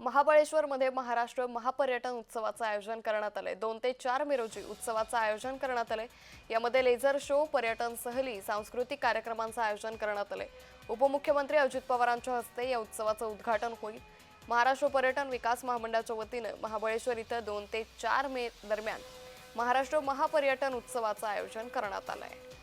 महाबळेश्वरमध्ये महाराष्ट्र महापर्यटन उत्सवाचं आयोजन करण्यात आलंय. दोन ते चार मे रोजी उत्सवाचं आयोजन करण्यात आलंय. यामध्ये लेझर शो पर्यटन सहली सांस्कृतिक कार्यक्रमांचं आयोजन करण्यात आलंय. उपमुख्यमंत्री अजित पवारांच्या हस्ते या उत्सवाचं उद्घाटन होईल. महाराष्ट्र पर्यटन विकास महामंडळाच्या वतीनं महाबळेश्वर इथं दोन ते चार मे दरम्यान महाराष्ट्र महापर्यटन उत्सवाचं आयोजन करण्यात आलं आहे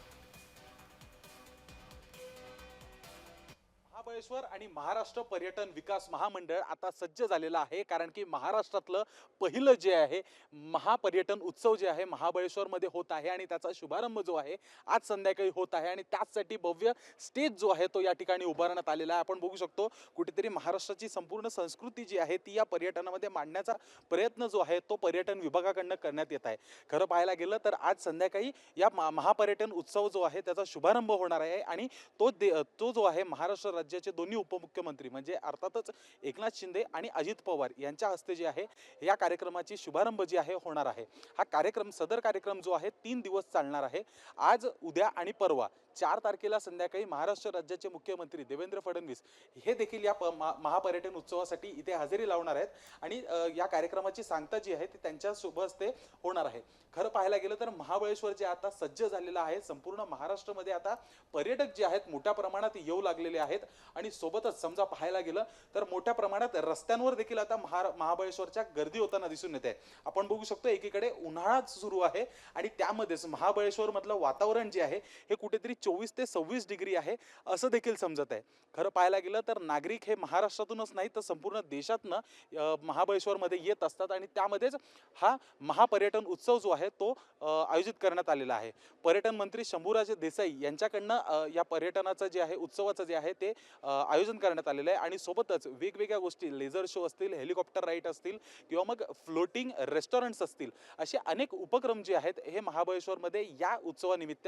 महाबळेश्वर आणि महाराष्ट्र पर्यटन विकास महामंडळ आता सज्ज झालेलं आहे कारण की महाराष्ट्रातलं पहिलं जे आहे महापर्यटन उत्सव जे आहे महाबळेश्वरमध्ये होत आहे आणि त्याचा शुभारंभ जो आहे आज संध्याकाळी होत आहे आणि त्याचसाठी भव्य स्टेज जो आहे तो या ठिकाणी उभारण्यात आलेला आहे. आपण बघू शकतो कुठेतरी महाराष्ट्राची संपूर्ण संस्कृती जी आहे ती या पर्यटनामध्ये मांडण्याचा प्रयत्न जो आहे तो पर्यटन विभागाकडनं करण्यात येत आहे. खरं पाहायला गेलं तर आज संध्याकाळी या महापर्यटन उत्सव जो आहे त्याचा शुभारंभ होणार आहे आणि तो दे तो जो आहे महाराष्ट्र राज्याचे दोन्ही उपमुख्यमंत्री म्हणजे अर्थातच एकनाथ शिंदे आणि अजित पवार यांच्या हस्ते जे आहे या कार्यक्रमाची शुभारंभ जी आहे होणार आहे. हा कार्यक्रम सदर कार्यक्रम जो आहे तीन दिवस चालणार आहे. आज उद्या आणि परवा चार तारखेला संध्याकाळी महाराष्ट्र राज्याचे मुख्यमंत्री देवेंद्र फडणवीस हे देखील या प महापर्यटन उत्सवासाठी इथे हजेरी लावणार आहेत आणि या कार्यक्रमाची सांगता जी आहे ती त्यांच्या शुभ हस्ते होणार आहे. खरं पाहायला गेलं तर महाबळेश्वर जे आता सज्ज झालेलं आहे संपूर्ण महाराष्ट्रामध्ये आता पर्यटक जे आहेत मोठ्या प्रमाणात येऊ लागलेले आहेत. आणि सोबतच समजा पाहायला गेलं तर मोठ्या प्रमाणात रस्त्यांवर देखील आता महा महाबळेश्वरच्या गर्दी होताना दिसून येते आपण बघू शकतो एकीकडे उन्हाळा सुरू आहे आणि त्यामध्येच महाबळेश्वर मधलं वातावरण जे आहे हे कुठेतरी चोवीस ते सव्वीस डिग्री आहे असं देखील समजत आहे. खरं पाहायला गेलं तर नागरिक हे महाराष्ट्रातूनच नाही तर संपूर्ण देशातनं महाबळेश्वरमध्ये येत असतात आणि त्यामध्येच हा महापर्यटन उत्सव जो आहे तो आयोजित करण्यात आलेला आहे. पर्यटन मंत्री शंभूराजे देसाई यांच्याकडनं या पर्यटनाचं जे आहे उत्सवाचं जे आहे ते आयोजन करण्यात आलेलं आहे. आणि सोबतच वेगवेगळ्या गोष्टी लेझर शो असतील हेलिकॉप्टर राईट असतील किंवा मग फ्लोटिंग रेस्टॉरंट्स असतील असे अनेक उपक्रम जे आहेत हे महाबळेश्वरमध्ये या उत्सवानिमित्त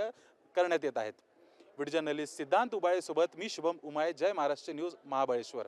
करण्यात येत आहेत. व्हिडिओ जर्नलिस्ट सिद्धांत उबाळेसोबत मी शुभम उमाळे जय महाराष्ट्र न्यूज महाबळेश्वर.